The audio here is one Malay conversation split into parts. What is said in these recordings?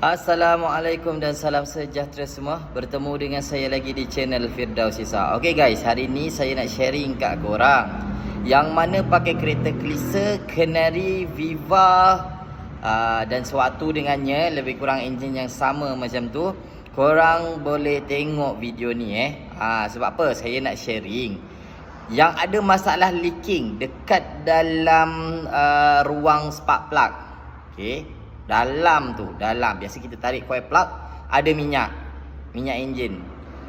Assalamualaikum dan salam sejahtera semua. Bertemu dengan saya lagi di channel Firdaus Isa Okay guys, hari ni saya nak sharing kat korang. Yang mana pakai kereta klise Canary Viva uh, Dan sewaktu dengannya Lebih kurang enjin yang sama macam tu Korang boleh tengok video ni eh. Uh, Sebab apa? Saya nak sharing. Yang ada masalah leaking Dekat dalam uh, ruang spark plug. Okay dalam tu, dalam. Biasa kita tarik coil plug, ada minyak. Minyak enjin.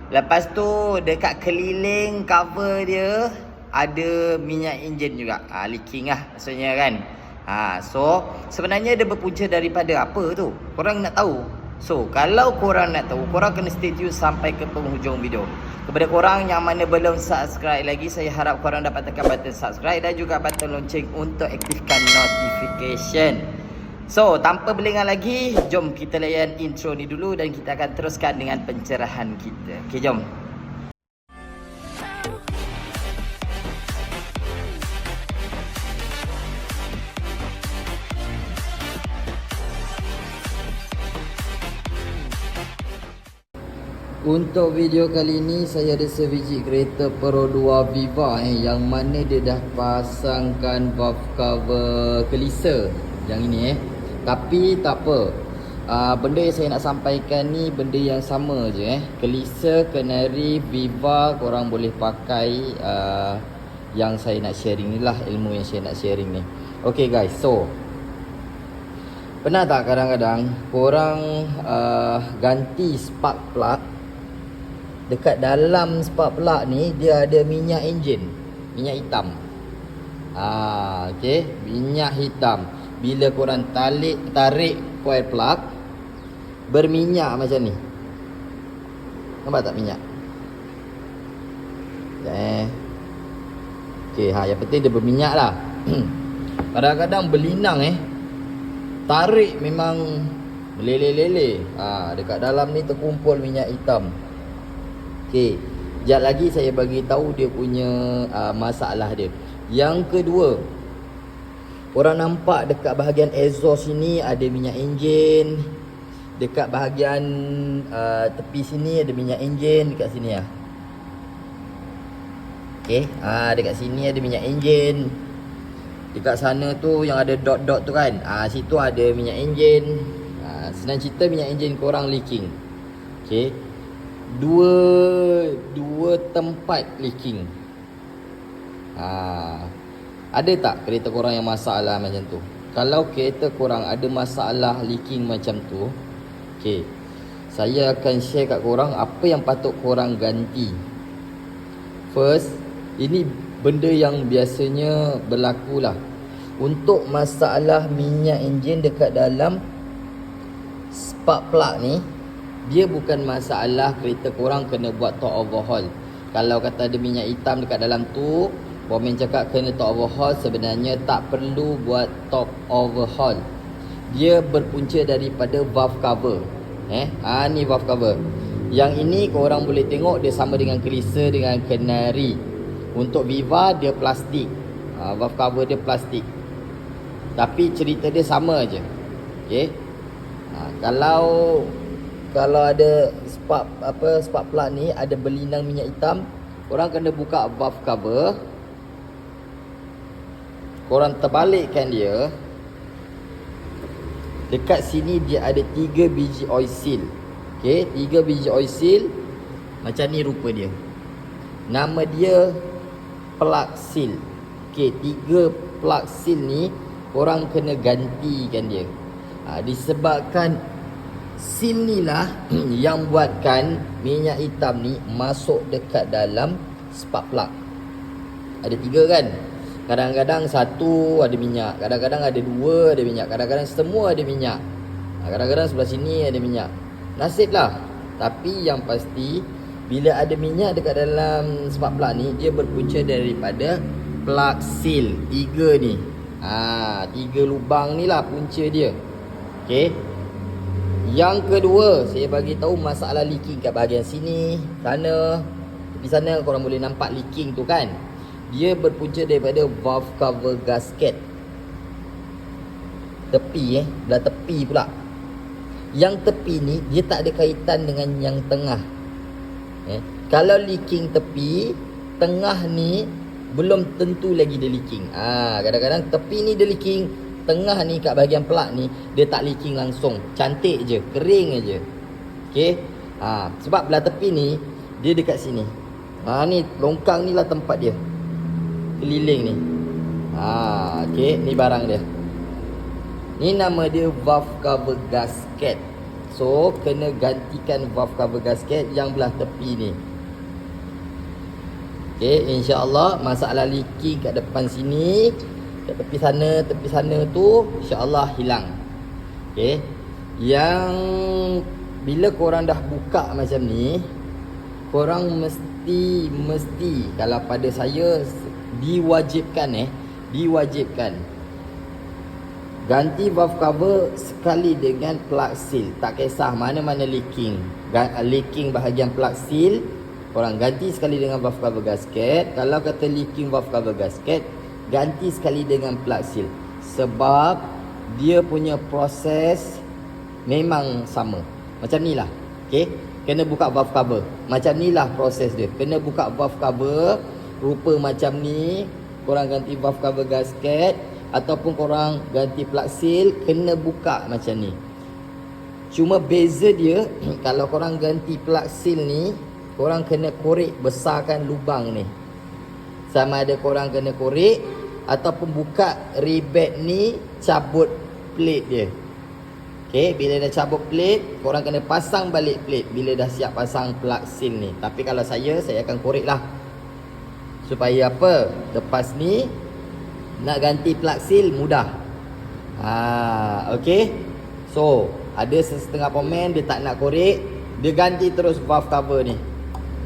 Lepas tu, dekat keliling cover dia, ada minyak enjin juga. Ha, leaking lah maksudnya kan. Ha, so, sebenarnya dia berpunca daripada apa tu? Korang nak tahu? So, kalau korang nak tahu, korang kena stay tune sampai ke penghujung video. Kepada korang yang mana belum subscribe lagi, saya harap korang dapat tekan button subscribe dan juga button lonceng untuk aktifkan notification. So, tanpa berlengah lagi, jom kita layan intro ni dulu dan kita akan teruskan dengan pencerahan kita. Okey, jom. Untuk video kali ni saya ada sebiji kereta Pro 2 Viva eh yang mana dia dah pasangkan valve cover kelisa yang ini eh. Tapi tak apa. Uh, benda yang saya nak sampaikan ni benda yang sama je eh. Kelisa, Canary, Viva korang boleh pakai uh, yang saya nak sharing ni lah ilmu yang saya nak sharing ni. Okay guys, so Pernah tak kadang-kadang korang uh, ganti spark plug Dekat dalam spark plug ni dia ada minyak enjin Minyak hitam Ah, okay. Minyak hitam Bila korang tarik, tarik coil plug Berminyak macam ni Nampak tak minyak? Eh Okay, ha, yang penting dia berminyak lah Kadang-kadang berlinang eh Tarik memang Meleleh-leleh ha, Dekat dalam ni terkumpul minyak hitam Okey. Sekejap lagi saya bagi tahu dia punya uh, masalah dia. Yang kedua, orang nampak dekat bahagian exhaust sini ada minyak enjin. Dekat bahagian uh, tepi sini ada minyak enjin dekat sini ah. Okey, ah dekat sini ada minyak enjin. Dekat sana tu yang ada dot-dot tu kan. Ah situ ada minyak enjin. Ah senang cerita minyak enjin korang leaking. Okey dua dua tempat leaking. Ha. Ada tak kereta korang yang masalah macam tu? Kalau kereta korang ada masalah leaking macam tu, okey. Saya akan share kat korang apa yang patut korang ganti. First, ini benda yang biasanya berlaku lah. Untuk masalah minyak enjin dekat dalam spark plug ni, dia bukan masalah kereta korang kena buat top overhaul. Kalau kata ada minyak hitam dekat dalam tu, Bomin cakap kena top overhaul sebenarnya tak perlu buat top overhaul. Dia berpunca daripada valve cover. Eh, ha ni valve cover. Yang ini korang boleh tengok dia sama dengan kelisa dengan canary. Untuk Viva dia plastik. Ha, valve cover dia plastik. Tapi cerita dia sama aje. Okey. Ha, kalau kalau ada spark apa spark plug ni ada berlinang minyak hitam, korang kena buka valve cover. Korang terbalikkan dia. Dekat sini dia ada 3 biji oil seal. Okey, 3 biji oil seal. Macam ni rupa dia. Nama dia seal. Okey, 3 plug seal ni korang kena gantikan dia. Ha, disebabkan Seal ni lah yang buatkan minyak hitam ni masuk dekat dalam spark plug. Ada tiga kan? Kadang-kadang satu ada minyak, kadang-kadang ada dua ada minyak, kadang-kadang semua ada minyak. Ha, kadang-kadang sebelah sini ada minyak. Nasib lah. Tapi yang pasti bila ada minyak dekat dalam spark plug ni dia berpunca daripada plug seal tiga ni. Ha, tiga lubang ni lah punca dia. Okay. Yang kedua, saya bagi tahu masalah leaking kat bahagian sini, sana. Di sana korang boleh nampak leaking tu kan. Dia berpunca daripada valve cover gasket. Tepi eh, belah tepi pula. Yang tepi ni dia tak ada kaitan dengan yang tengah. Eh, kalau leaking tepi, tengah ni belum tentu lagi dia leaking. Ah, ha, kadang-kadang tepi ni dia leaking, tengah ni kat bahagian pelak ni dia tak leaking langsung. Cantik je, kering aje. Okey. Ha, sebab belah tepi ni dia dekat sini. Ha ni longkang ni lah tempat dia. Keliling ni. Ha, okey, ni barang dia. Ni nama dia valve cover gasket. So, kena gantikan valve cover gasket yang belah tepi ni. Okay, insyaAllah masalah leaking kat depan sini. Kat tepi sana, tepi sana tu, insyaAllah hilang. Okay. Yang bila korang dah buka macam ni, korang mesti, mesti, kalau pada saya, diwajibkan eh, diwajibkan Ganti valve cover sekali dengan plug seal. Tak kisah mana-mana leaking. Uh, leaking bahagian plug seal. Korang ganti sekali dengan valve cover gasket. Kalau kata leaking valve cover gasket. Ganti sekali dengan plug seal. Sebab dia punya proses memang sama. Macam ni lah. Okay. Kena buka valve cover. Macam ni lah proses dia. Kena buka valve cover. Rupa macam ni. Korang ganti valve cover gasket ataupun korang ganti plug seal kena buka macam ni cuma beza dia kalau korang ganti plug seal ni korang kena korek besarkan lubang ni sama ada korang kena korek ataupun buka rebate ni cabut plate dia Okay, bila dah cabut plate, korang kena pasang balik plate bila dah siap pasang plug seal ni. Tapi kalau saya, saya akan korek lah. Supaya apa? Lepas ni, nak ganti plug seal mudah. Ha, okey. So, ada setengah pemain dia tak nak korek, dia ganti terus valve cover ni.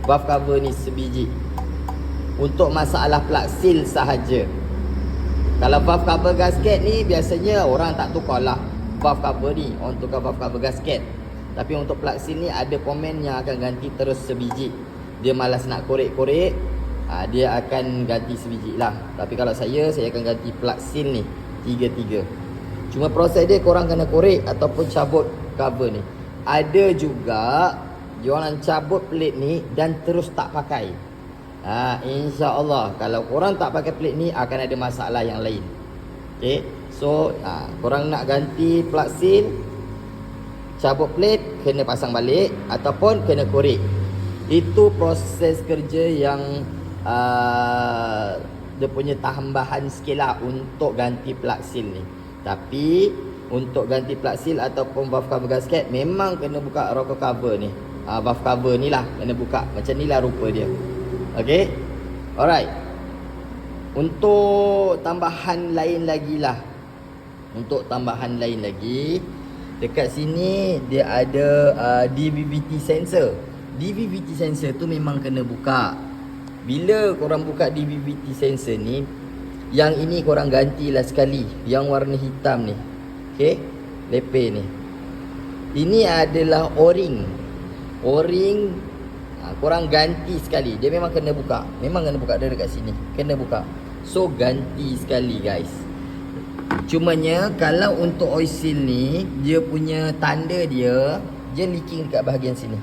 Valve cover ni sebiji. Untuk masalah plug seal sahaja. Kalau valve cover gasket ni biasanya orang tak tukar lah valve cover ni, orang tukar valve cover gasket. Tapi untuk plug seal ni ada komen yang akan ganti terus sebiji. Dia malas nak korek-korek, ha, dia akan ganti sebiji lah. Tapi kalau saya saya akan ganti plug seal ni tiga-tiga. Cuma proses dia korang kena korek ataupun cabut cover ni. Ada juga jualan cabut plate ni dan terus tak pakai. Ha, Allah kalau korang tak pakai plate ni akan ada masalah yang lain. Okay, so ha, korang nak ganti plug seal cabut plate kena pasang balik ataupun kena korek. Itu proses kerja yang uh, dia punya tambahan sikit lah untuk ganti plug seal ni. Tapi untuk ganti plug seal ataupun valve cover gasket memang kena buka rocker cover ni. Uh, valve cover ni lah kena buka. Macam ni lah rupa dia. Okay. Alright. Untuk tambahan lain lagi lah. Untuk tambahan lain lagi. Dekat sini dia ada uh, DVVT sensor. DVVT sensor tu memang kena buka. Bila korang buka DVVT sensor ni Yang ini korang gantilah sekali Yang warna hitam ni. Okay Lepe ni. Ini adalah o-ring. O-ring ha, Korang ganti sekali. Dia memang kena buka. Memang kena buka. Dia dekat sini. Kena buka. So ganti sekali guys. Cumanya Kalau untuk oil seal ni Dia punya tanda dia Dia leaking dekat bahagian sini.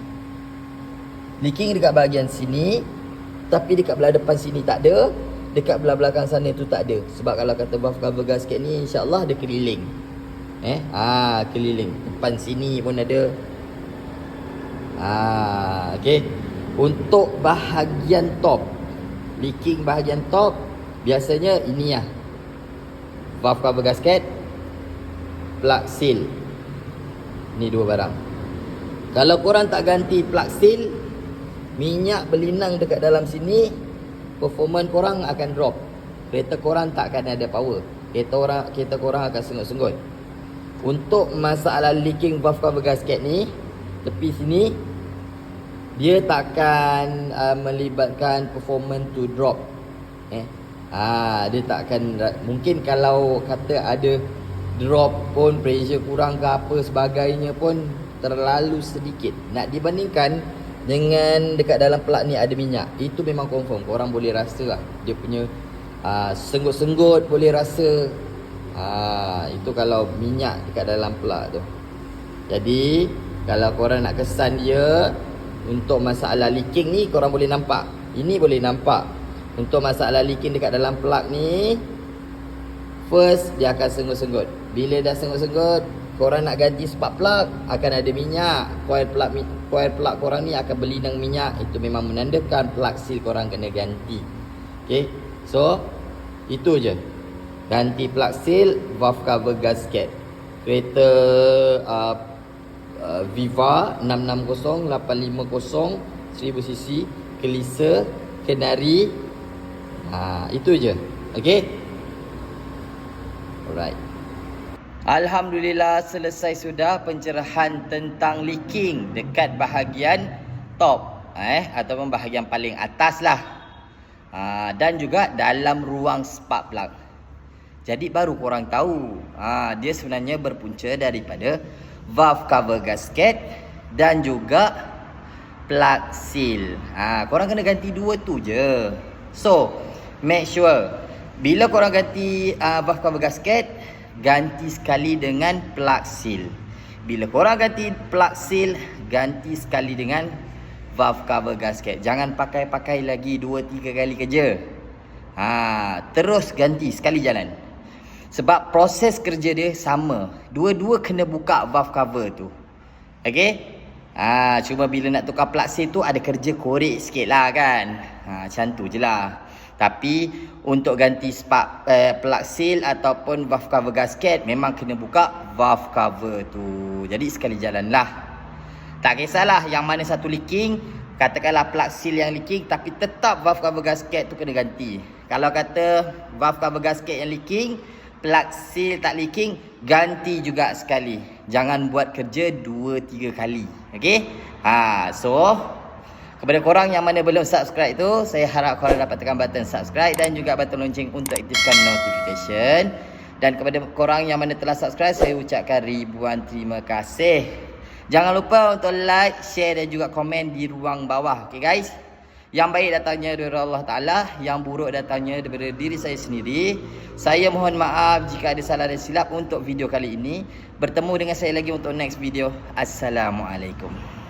Leaking dekat bahagian sini tapi dekat belah depan sini tak ada. Dekat belah belakang sana tu tak ada. Sebab kalau kata valve cover gasket ni InsyaAllah dia keliling. Eh, ah keliling. Depan sini pun ada. Ah, okay Untuk bahagian top. Leaking bahagian top Biasanya ini lah. Valve cover gasket Plug seal. Ni dua barang. Kalau korang tak ganti plug seal minyak berlinang dekat dalam sini performance korang akan drop. Kereta korang tak akan ada power. Kereta orang kereta korang akan senggut-senggut untuk masalah leaking valve cover gasket ni tepi sini dia takkan uh, melibatkan performance to drop. Eh? Ah dia takkan mungkin kalau kata ada drop pun pressure kurang ke apa sebagainya pun terlalu sedikit. Nak dibandingkan dengan dekat dalam pelak ni ada minyak Itu memang confirm Korang boleh rasa lah Dia punya uh, Senggut-senggut boleh rasa uh, Itu kalau minyak dekat dalam pelak tu Jadi kalau korang nak kesan dia untuk masalah leaking ni korang boleh nampak. Ini boleh nampak. Untuk masalah leaking dekat dalam plug ni first dia akan senggut-senggut. Bila dah senggut-senggut, korang nak ganti spark plug akan ada minyak. Coil plug coil plug korang ni akan berlinang minyak. Itu memang menandakan plug seal korang kena ganti. Okay. So itu je. Ganti plug seal, valve cover gasket. Kereta uh, uh, Viva 660 850 1000cc Kelisa Kenari ha, itu je okey alright Alhamdulillah selesai sudah pencerahan tentang leaking dekat bahagian top eh ataupun bahagian paling atas lah ha, dan juga dalam ruang spark plug jadi baru korang tahu ha, dia sebenarnya berpunca daripada valve cover gasket dan juga plug seal. Ha, korang kena ganti dua tu je. So, make sure bila korang ganti uh, valve cover gasket, ganti sekali dengan plug seal. Bila korang ganti plug seal, ganti sekali dengan valve cover gasket. Jangan pakai-pakai lagi dua tiga kali kerja. Ha, terus ganti sekali jalan. Sebab proses kerja dia sama. Dua-dua kena buka valve cover tu. Okay? Ha, cuma bila nak tukar plug seal tu ada kerja korek sikit lah kan. Ha, macam tu je lah. Tapi untuk ganti spark eh, plug seal ataupun valve cover gasket memang kena buka valve cover tu. Jadi sekali jalan lah. Tak kisahlah yang mana satu leaking. Katakanlah plug seal yang leaking tapi tetap valve cover gasket tu kena ganti. Kalau kata valve cover gasket yang leaking plug seal tak leaking ganti juga sekali jangan buat kerja 2 3 kali okey ha so kepada korang yang mana belum subscribe tu saya harap korang dapat tekan button subscribe dan juga button lonceng untuk aktifkan notification. Dan kepada korang yang mana telah subscribe saya ucapkan ribuan terima kasih. Jangan lupa untuk like share dan juga komen di ruang bawah okey guys? Yang baik datangnya dari Allah Ta'ala Yang buruk datangnya daripada diri saya sendiri. Saya mohon maaf jika ada salah dan silap untuk video kali ini. Bertemu dengan saya lagi untuk next video. Assalamualaikum